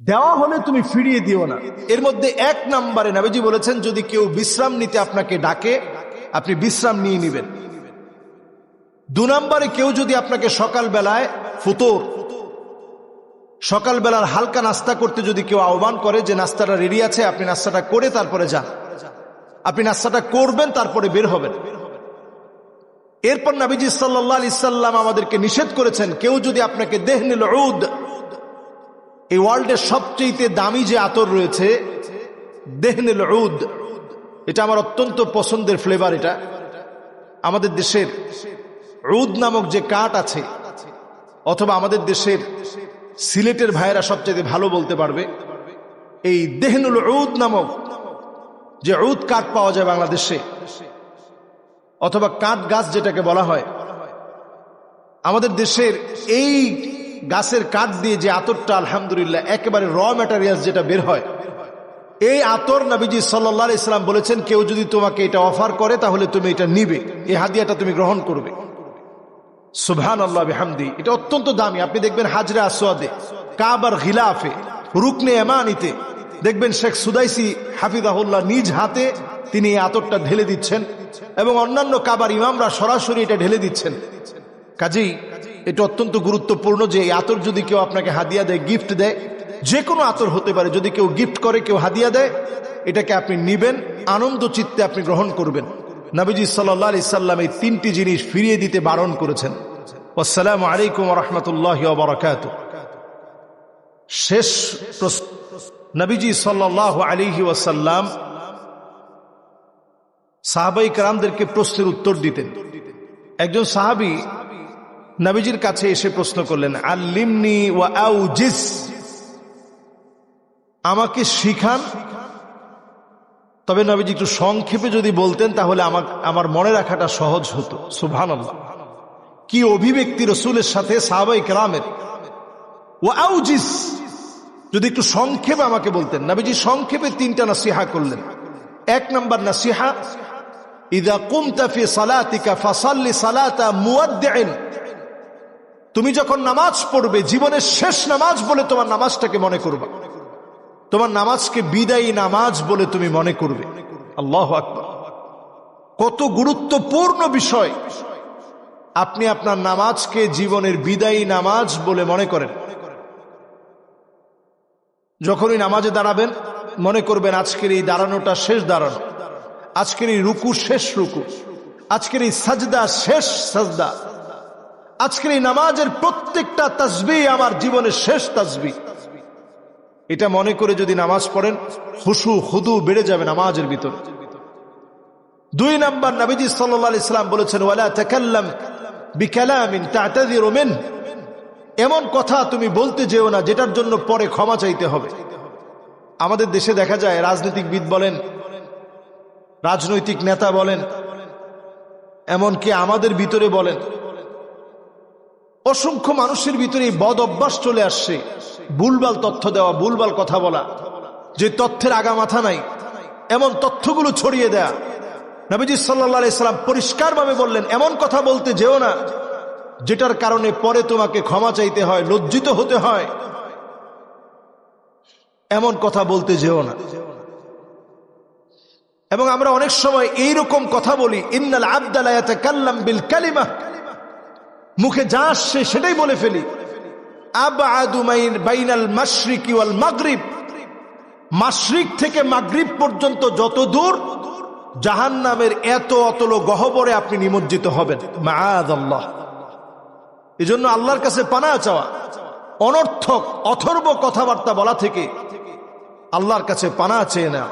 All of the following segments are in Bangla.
দেওয়া হলে তুমি ফিরিয়ে দিও না। এর মধ্যে এক নাম্বারে নাবিজি বলেছেন, যদি কেউ বিশ্রাম নিতে আপনাকে ডাকে, আপনি বিশ্রাম নিয়ে নেবেন। দু নম্বরে কেউ যদি আপনাকে সকাল বেলায় ফুতোর, সকালবেলার হালকা নাস্তা করতে যদি কেউ আহ্বান করে যে নাস্তাটা রেডি আছে, আপনি নাস্তাটা করে তারপরে যান। আপনি নাস্তাটা করবেন, তারপরে বের হবেন। এরপর নাবিজি সাল্লাহ ইসাল্লাম আমাদেরকে নিষেধ করেছেন, কেউ যদি আপনাকে দেহ নিল এই ওয়ার্ল্ডের সবচেয়ে দামি যে আতর রয়েছে দেহ নিল উদ। এটা আমার অত্যন্ত পছন্দের ফ্লেভার এটা। আমাদের দেশের উদ নামক যে কাঠ আছে, অথবা আমাদের দেশের সিলেটের ভাইয়েরা সবচেয়ে ভালো বলতে পারবে, এই দেহনুল উদ নামক যে উদ কাঠ পাওয়া যায় বাংলাদেশে, অথবা কাঠ গাছ যেটাকে বলা হয়, আমাদের দেশের এই গাছের কাঠ দিয়ে যে আতরটা, আলহামদুলিল্লাহ, একেবারে র ম্যাটারিয়ালস যেটা বের হয়। এই আতর নবীজি সাল্লাহ ইসলাম বলেছেন, কেউ যদি তোমাকে এটা অফার করে, তাহলে তুমি এটা নিবে। এই হাদিয়াটা তুমি গ্রহণ করবে। সুবহান আল্লাহ হামদি এটা অত্যন্ত দামি। আপনি দেখবেন হাজরা আসোয়াদে কাবার গিলাফে রুকনে এমানিতে। দেখবেন শেখ সুদাইসি হাফিজাহুল্লাহ নিজ হাতে তিনি এই আতরটা ঢেলে দিচ্ছেন এবং অন্যান্য কাবার ইমামরা সরাসরি এটা ঢেলে দিচ্ছেন। কাজেই এটা অত্যন্ত গুরুত্বপূর্ণ যে এই আতর যদি কেউ আপনাকে হাদিয়া দেয় গিফট দেয়, যে কোনো আতর হতে পারে। যদি কেউ গিফট করে, কেউ হাদিয়া দেয়, এটাকে আপনি নিবেন, আনন্দ চিত্তে আপনি গ্রহণ করবেন। নবীজি সাল্লাহ আলি সাল্লাম এই তিনটি জিনিস ফিরিয়ে দিতে বারণ করেছেন। আসসালামু আলাইকুম রহমতুল্লাহ বরকাত শেষ নবীজি সাল্লাহ আলিহি ওয়াসাল্লাম সাহাবাই কারামদেরকে প্রশ্নের উত্তর দিতেন। একজন সাহাবি নবীজির কাছে এসে প্রশ্ন করলেন, আল্লিমনি ওয়া আউজিস? আমাকে শিখান। তবে নবীজি একটু সংক্ষেপে যদি বলতেন, তাহলে আমার আমার মনে রাখাটা সহজ হতো। সুভান কি অভিব্যক্তি রসুলের সাথে সাহাবাই কেরামের? ও যদি একটু সংক্ষেপে আমাকে বলতেন। নবীজি সংক্ষেপে তিনটা নাসিহা করলেন। এক নম্বর নাসিহা, ইদা কুমতাফি সালাতিকা ফাসাল্লি সালাতা মুয়াদ্দিন। তুমি যখন নামাজ পড়বে, জীবনের শেষ নামাজ বলে তোমার নামাজটাকে মনে করবা। তোমার নামাজকে বিদায়ী নামাজ বলে তুমি মনে করবে। আল্লাহ আকবর। কত গুরুত্বপূর্ণ বিষয়। আপনি আপনার নামাজকে জীবনের বিদায়ী নামাজ বলে মনে করেন। যখনই নামাজে দাঁড়াবেন, মনে করবেন, আজকের এই দাঁড়ানোটা শেষ দাঁড়ানো। আজকের এই রুকু শেষ রুকু। আজকের এই সাজদা শেষ সাজদা। আজকের এই নামাজের প্রত্যেকটা তাসবি আমার জীবনের শেষ তাসবি এটা মনে করে যদি নামাজ পড়েন, হুসু, হুদু বেড়ে যাবে নামাজের ভিতর। দুই নাম্বার নবীজি সাল্লাহ ইসলাম বলেছেন, ওয়ালা তাকাল্লাম বিকালামিন তাতাদিরু মিন। এমন কথা তুমি বলতে যেও না, যেটার জন্য পরে ক্ষমা চাইতে হবে। আমাদের দেশে দেখা যায়, রাজনীতিকবিদ বলেন, রাজনৈতিক নেতা বলেন, এমনকি আমাদের ভিতরে বলেন অসংখ্য মানুষের ভিতরে এই বদ অভ্যাস চলে আসছে। ভুলবাল তথ্য দেওয়া ভুলবাল কথা বলা। যে তথ্যের আগা মাথা নাই, এমন তথ্যগুলো ছড়িয়ে দেয়া। নবীজি সাল্লা ইসলাম পরিষ্কারভাবে বললেন, এমন কথা বলতে যেও না, যেটার কারণে পরে তোমাকে ক্ষমা চাইতে হয়, লজ্জিত হতে হয়। এমন কথা বলতে যেও না। এবং আমরা অনেক সময় এইরকম কথা বলি, ইন্নাল আবদালায়াতে কাল্লাম বিল কালিমা। মুখে যা আসছে সেটাই বলে ফেলি। বাইনাল মাশরিকি ওয়াল মাগরিব। মাশরিক থেকে মাগরিব পর্যন্ত যত দূর জাহান নামের এত অতল গহবরে আপনি নিমজ্জিত হবেন। এই জন্য আল্লাহর কাছে পানা চাওয়া। অনর্থক, অথর্ব কথাবার্তা বলা থেকে আল্লাহর কাছে পানা চেয়ে নেওয়া।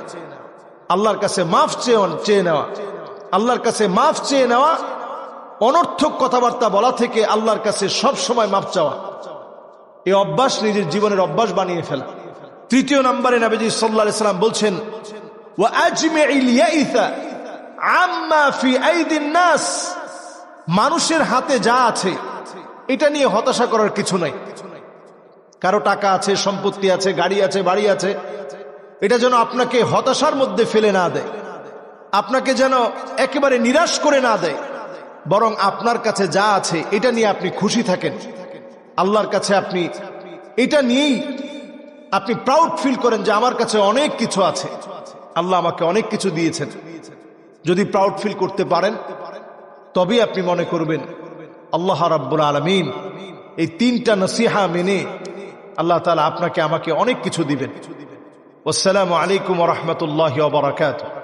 আল্লাহর কাছে মাফ চেয়ে চেয়ে নেওয়া। আল্লাহর কাছে মাফ চেয়ে নেওয়া অনর্থক কথাবার্তা বলা থেকে আল্লাহর কাছে সব সময় মাপ চাওয়া। এই অভ্যাস নিজের জীবনের অভ্যাস বানিয়ে ফেলা। তৃতীয় নম্বরে নাবিজি সাল্লাহ ইসলাম বলছেন মানুষের হাতে যা আছে, এটা নিয়ে হতাশা করার কিছু নাই। কারও টাকা আছে, সম্পত্তি আছে, গাড়ি আছে, বাড়ি আছে, এটা যেন আপনাকে হতাশার মধ্যে ফেলে না দেয়। আপনাকে যেন একেবারে নিরাশ করে না দেয়। বরং আপনার কাছে যা আছে, এটা নিয়ে আপনি খুশি থাকেন। আল্লাহর কাছে আপনি এটা নিয়েই আপনি প্রাউড ফিল করেন যে আমার কাছে অনেক কিছু আছে। আল্লাহ আমাকে অনেক কিছু দিয়েছেন। যদি প্রাউড ফিল করতে পারেন, তবেই আপনি মনে করবেন, আল্লাহ রাব্বুল আলমিন এই তিনটা নসিহা মেনে আল্লাহ তালা আপনাকে আমাকে অনেক কিছু দিবেন। আসসালামু আলাইকুম রহমতুল্লাহ বারাকাত